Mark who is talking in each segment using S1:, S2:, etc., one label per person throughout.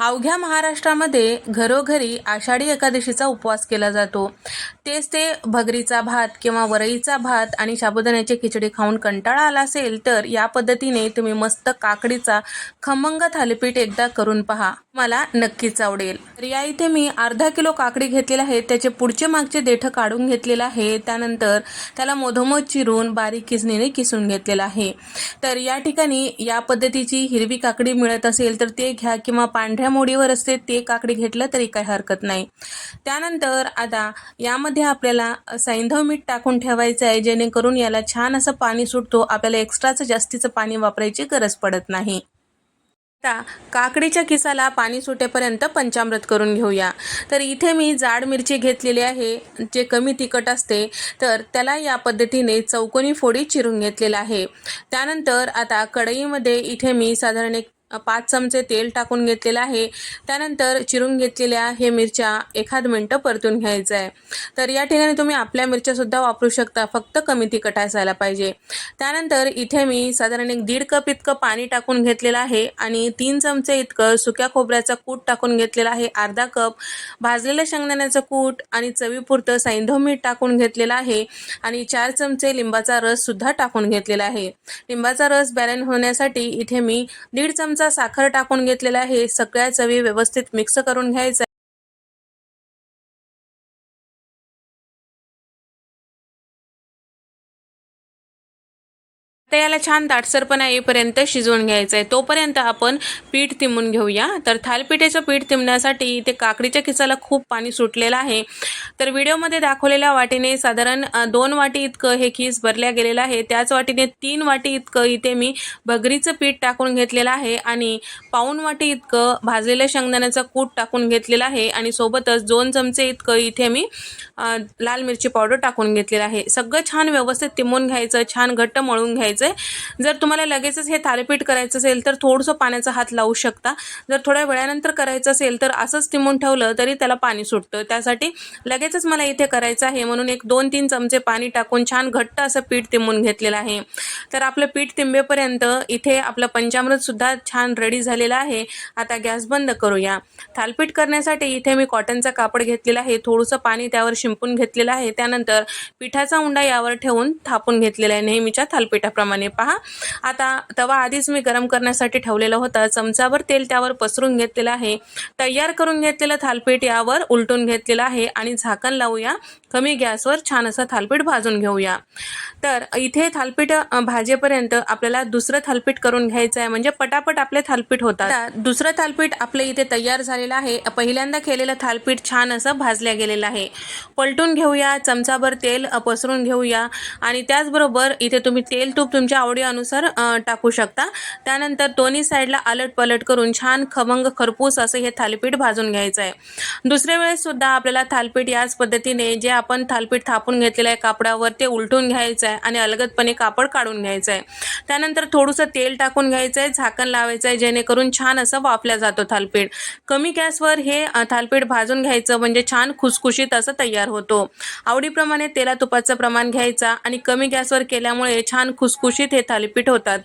S1: अवघ्या महाराष्ट्रामध्ये घरोघरी आषाढी एकादशीचा उपवास केला जातो. तेच ते भगरीचा भात किंवा वरईचा भात आणि साबुदाण्याची खिचडी खाऊन कंटाळा आला असेल तर या पद्धतीने तुम्ही मस्त काकडीचा खमंग थालीपीठ एकदा करून पहा. मला नक्कीच आवडेल. तर या इथे मी अर्धा किलो काकडी घेतलेली आहे. त्याचे पुढचे मागचे देठं काढून घेतलेलं आहे. त्यानंतर त्याला मधोमध चिरून बारीक किसणीने किसून घेतलेलं आहे. तर या ठिकाणी या पद्धतीची हिरवी काकडी मिळत असेल तर ते घ्या किंवा पांढऱ्या मोडीवर असते ते काकडी घेतलं तरी काही हरकत नाही. त्यानंतर आता यामध्ये आपल्याला सैंधव मीठ टाकून ठेवायचं आहे जेणेकरून याला छान असं पाणी सुटतो आपल्याला एक्स्ट्राचं जास्तीचं पाणी वापरायची गरज पडत नाही. आता काकडीच्या किसाला पाणी सुटेपर्यंत पंचामृत करून घेऊया. तर इथे मी जाड मिरची घेतलेली आहे जे कमी तिखट असते तर त्याला या पद्धतीने चौकोनी फोडी चिरून घेतलेला आहे. त्यानंतर आता कढईमध्ये इथे मी साधारण एक पाच चमचे तेल टाकून घेतलेलं आहे. त्यानंतर चिरून घेतलेल्या हे मिरच्या एखाद मिनटं परतून घ्यायचं आहे. तर या ठिकाणी तुम्ही आपल्या मिरच्यासुद्धा वापरू शकता. फक्त कमी तिखट असायला पाहिजे. त्यानंतर इथे मी साधारण एक दीड कप इतकं पाणी टाकून घेतलेलं आहे आणि तीन चमचे इतकं सुक्या खोबऱ्याचं कूट टाकून घेतलेलं आहे. अर्धा कप भाजलेलं शेंगदाण्याचं कूट आणि चवीपुरतं सैंधव मीठ टाकून घेतलेलं आहे आणि चार चमचे लिंबाचा रससुद्धा टाकून घेतलेला आहे. लिंबाचा रस बॅलन होण्यासाठी इथे मी दीड चमचा साखर टाकून घेतलेला आहे. सगळ्या चवी व्यवस्थित मिक्स करून घ्यायचा तर याला छान दाटसरपणा येईपर्यंत शिजवून घ्यायचं आहे तोपर्यंत आपण पीठ तिमून घेऊया. तर थालपिठेचं पीठ तिंबण्यासाठी इथे काकडीच्या खिसाला खूप पाणी सुटलेलं आहे. तर व्हिडिओमध्ये दाखवलेल्या वाटीने साधारण दोन वाटी इतकं हे खीस भरल्या गेलेलं आहे. त्याच वाटीने तीन वाटी इतकं इथे मी भगरीचं पीठ टाकून घेतलेलं आहे आणि पाऊन वाटी इतकं भाजलेल्या शेंगदाण्याचं कूट टाकून घेतलेलं आहे आणि सोबतच दोन चमचे इतकं इथे मी लाल मिरची पावडर टाकून घेतलेलं आहे. सगळं छान व्यवस्थित तिंबून घ्यायचं छान घट्ट मळून घ्यायचं. आहे जर तुम्हाला लगेचच हे थालीपीठ करायचं असेल तर थोडंसं पाण्याचा हात लावू शकता. जर थोड्या वेळानंतर करायचं असेल तर असंच तिमून ठेवलं तरी त्याला पाणी सुटतं. त्यासाठी लगेचच मला इथे करायचं आहे. म्हणून एक दोन तीन चमचे पाणी टाकून छान घट्ट असं पीठ तिंबून घेतलेलं आहे. तर आपलं पीठ तिंबेपर्यंत इथे आपलं पंचामृतसुद्धा छान रेडी झालेलं आहे. आता गॅस बंद करूया. थालपीठ करण्यासाठी इथे मी कॉटनचा कापड घेतलेला आहे. थोडंसं पाणी त्यावर शिंपून घेतलेलं आहे. त्यानंतर पिठाचा उंडा यावर ठेवून थापून घेतलेला आहे. नेहमीच्या थालपिठाप्रमाणे. पहा. आता तवा आधीच मी गरम करण्यासाठी ठेवलेला होता. चमचाभर तेल त्यावर पसरून घेतलेलं आहे. तयार करून घेतलेलं थालपीठ यावर उलटून घेतलेलं आहे आणि झाकण लावूया. कमी गॅसवर छान असं थालपीठ भाजून घेऊया. तर इथे थालपीठ भाजेपर्यंत आपल्याला दुसरं थालपीठ करून घ्यायचं आहे म्हणजे पटापट आपले थालपीठ होतात. दुसरं थालपीठ आपलं इथे तयार झालेलं आहे. पहिल्यांदा केलेलं थालपीठ छान असं भाजल्या गेलेलं आहे. पलटून घेऊया चमचाभर तेल पसरून घेऊया आणि त्याचबरोबर इथे तुम्ही तेल तूप तुमच्या आवडीनुसार टाकू शकता. त्यानंतर दोन्ही साईडला अलट पलट करून छान खमंग खरपूस असं हे थालीपीठ भाजून घ्यायचं आहे. दुसऱ्या वेळेस सुद्धा आपल्याला थालपीठ याच पद्धतीने जे आपण थालपीठ थापून घेतलेलं आहे कापडावर ते उलटून घ्यायचं आहे आणि अलगदपणे कापड काढून घ्यायचं आहे. त्यानंतर थोडंसं तेल टाकून घ्यायचं आहे झाकण लावायचं आहे जेणेकरून छान असं वाफल्या जातो थालपीठ. कमी गॅसवर हे थालपीठ भाजून घ्यायचं म्हणजे छान खुसखुशीत असं तयार होतो. आवडीप्रमाणे तेला तुपाचं प्रमाण घ्यायचा आणि कमी गॅसवर केल्यामुळे छान खुसखुशीत हे थालीपीठ होतात.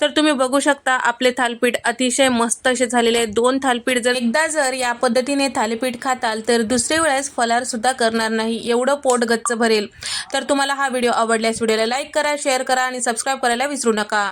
S1: तर तुम्ही बघू शकता आपले थालपीठ अतिशय मस्त असे झालेले आहेत. दोन थालपीठ जर एकदा जर या पद्धतीने थालीपीठ खाताल तर दुसऱ्या वेळेस फलार सुद्धा करणार नाही. एवढं पोट गच्च भरेल. तर तुम्हाला हा व्हिडिओ आवडल्यास व्हिडिओला लाईक करा शेअर करा आणि सबस्क्राईब करायला विसरू नका.